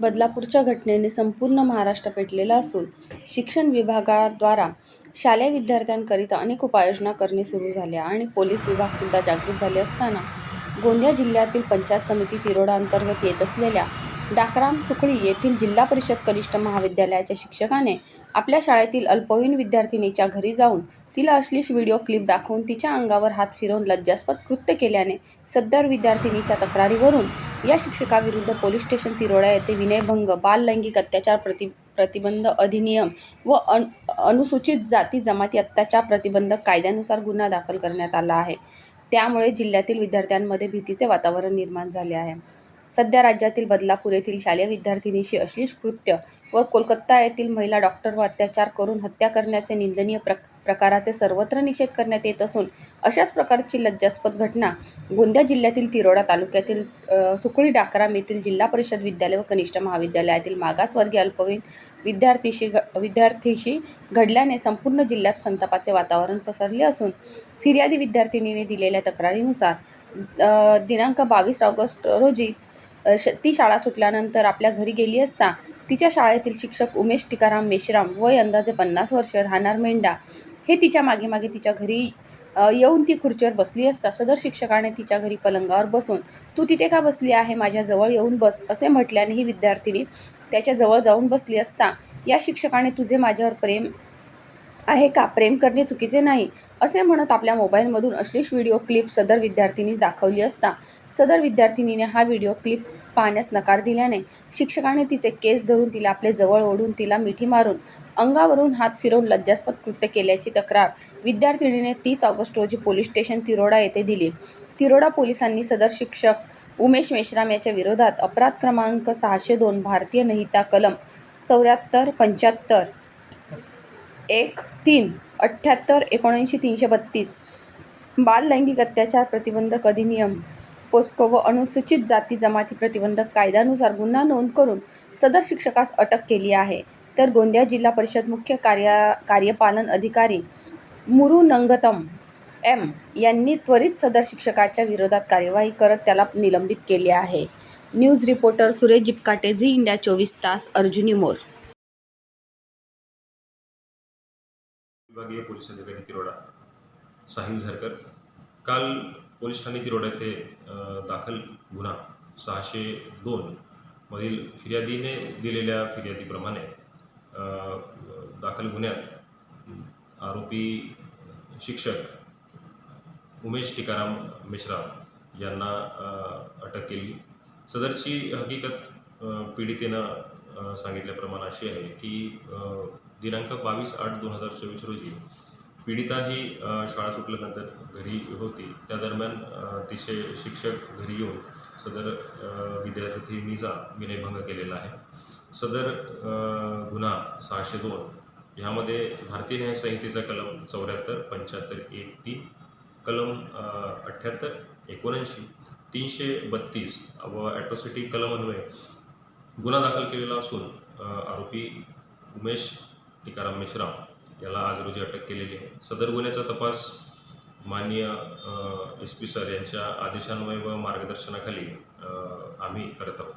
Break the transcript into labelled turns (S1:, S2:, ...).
S1: बदलापूरच्या घटनेने संपूर्ण महाराष्ट्र पेटलेला असून शिक्षण विभागाद्वारा शालेय विद्यार्थ्यांकरिता अनेक उपाययोजना करणे सुरू झाल्या आणि पोलीस विभागसुद्धा जागृत झाले असताना गोंदिया जिल्ह्यातील पंचायत समिती तिरोडा अंतर्गत येत असलेल्या डाकराम सुकळी येथील जिल्हा परिषद कनिष्ठ महाविद्यालयाच्या शिक्षकाने आपल्या शाळेतील अल्पवयीन विद्यार्थिनीच्या घरी जाऊन तिला अश्लील व्हिडिओ क्लिप दाखवून तिच्या अंगावर हात फिरवून लज्जास्पद कृत्य केल्याने सदर विद्यार्थिनीच्या तक्रारीवरून या शिक्षकाविरुद्ध पोलीस स्टेशन तिरोडा येथे विनयभंग बाललैंगिक अत्याचार प्रति प्रतिबंध अधिनियम व अन अनुसूचित जाती जमाती अत्याचार प्रतिबंधक कायद्यानुसार गुन्हा दाखल करण्यात आला आहे. त्यामुळे जिल्ह्यातील विद्यार्थ्यांमध्ये भीतीचे वातावरण निर्माण झाले आहे. सध्या राज्यातील बदलापूर येथील शालेय विद्यार्थिनीशी अश्लील कृत्य व कोलकाता येथील महिला डॉक्टरवर अत्याचार करून हत्या करण्याचे निंदनीय प्र प्रकाराचे सर्वत्र निषेध करण्यात येत असून अशाच प्रकारची लज्जास्पद घटना गोंदिया जिल्ह्यातील तिरोडा तालुक्यातील सुकळी डाकराम येथील जिल्हा परिषद विद्यालय व कनिष्ठ महाविद्यालयातील मागासवर्गीय अल्पवयीन विद्यार्थीशी घ- विद्यार्थीशी घडल्याने संपूर्ण जिल्ह्यात संतापाचे वातावरण पसरले असून फिर्यादी विद्यार्थिनीने दिलेल्या तक्रारीनुसार दिनांक बावीस ऑगस्ट रोजी श ती शाळा सुटल्यानंतर आपल्या घरी गेली असता तिच्या शाळेतील शिक्षक उमेश टिकाराम मेश्राम वय अंदाजे पन्नास वर्ष राहणार मेंढा हे तिच्यामागे मागे तिच्या घरी येऊन ती खुर्चीवर बसली असता सदर शिक्षकाने तिच्या घरी पलंगावर बसून तू तिथे का बसली आहे? माझ्याजवळ येऊन बस असे म्हटल्याने ही विद्यार्थिनी त्याच्याजवळ जाऊन बसली असता या शिक्षकाने तुझे माझ्यावर प्रेम आहे का? प्रेम करणे चुकीचे नाही असे म्हणत आपल्या मोबाईलमधून अश्लीष व्हिडिओ क्लिप सदर विद्यार्थिनीस दाखवली असता. सदर विद्यार्थिनीने हा व्हिडिओ क्लिप पाहण्यास नकार दिल्याने शिक्षकाने तिचे केस धरून तिला आपले जवळ ओढून तिला मिठी मारून अंगावरून हात फिरवून लज्जास्पद कृत्य केल्याची तक्रार विद्यार्थिनीने तीस ऑगस्ट रोजी पोलीस स्टेशन तिरोडा येथे दिली. तिरोडा पोलिसांनी सदर शिक्षक उमेश मेश्राम याच्या विरोधात अपराध क्रमांक सहाशे दोन भारतीय नहिता कलम चौऱ्याहत्तर पंच्याहत्तर एक तीन अठ्ठ्याहत्तर एकोणऐंशी तीनशे बत्तीस बाल लैंगिक अत्याचार प्रतिबंधक अधिनियम पोस्को व अनुसूचित जाती जमाती प्रतिबंधक कायद्यानुसार गुन्हा नोंद करून सदर शिक्षकास अटक केली आहे. तर गोंदिया जिल्हा परिषद मुख्य कार्या कार्यपालन अधिकारी मुरुनंगतम एम यांनी त्वरित सदर शिक्षकाच्या विरोधात कार्यवाही करत त्याला निलंबित केले आहे. News reporter Suresh Jipkate Zee India चोवीस तास अर्जुनी मोर.
S2: विभागीय पोलीस अधिकारी तिरोडा साहिल झरकर. काल पोलीस ठाणे तिरोडा येथे दाखल गुन्हा सहाशे दोन मधील फिर्यादीने दिलेल्या फिर्यादीप्रमाणे दाखल गुन्ह्यात आरोपी शिक्षक उमेश टिकाराम मिश्रा यांना अटक केली. सदरची हकीकत पीडितेनं सांगितल्याप्रमाणे अशी आहे की दिनांक बावीस आठ दोन हजार चोवीस रोजी पीडिता ही शाळा सुटल्यानंतर घरी होती. त्या दरम्यान तिचे शिक्षक घरी येऊन सदर विद्यार्थिनीचा विनयभंग केलेला आहे. सदर गुन्हा सहाशे दोन. ह्यामध्ये भारतीय न्याय संहितेचा कलम चौऱ्याहत्तर पंच्याहत्तर एक तीन कलम अठ्ठ्याहत्तर एकोणऐंशी तीनशे बत्तीस व ॲट्रॉसिटी कलमन्वये गुन्हा दाखल केलेला असून आरोपी उमेश टिकाराम मेश्राम याला आज रोजी अटक केलेली आहे. सदर गुन्ह्याचा तपास माननीय एस पी सर यांच्या आदेशान्वये व मार्गदर्शनाखाली आम्ही करत आहोत.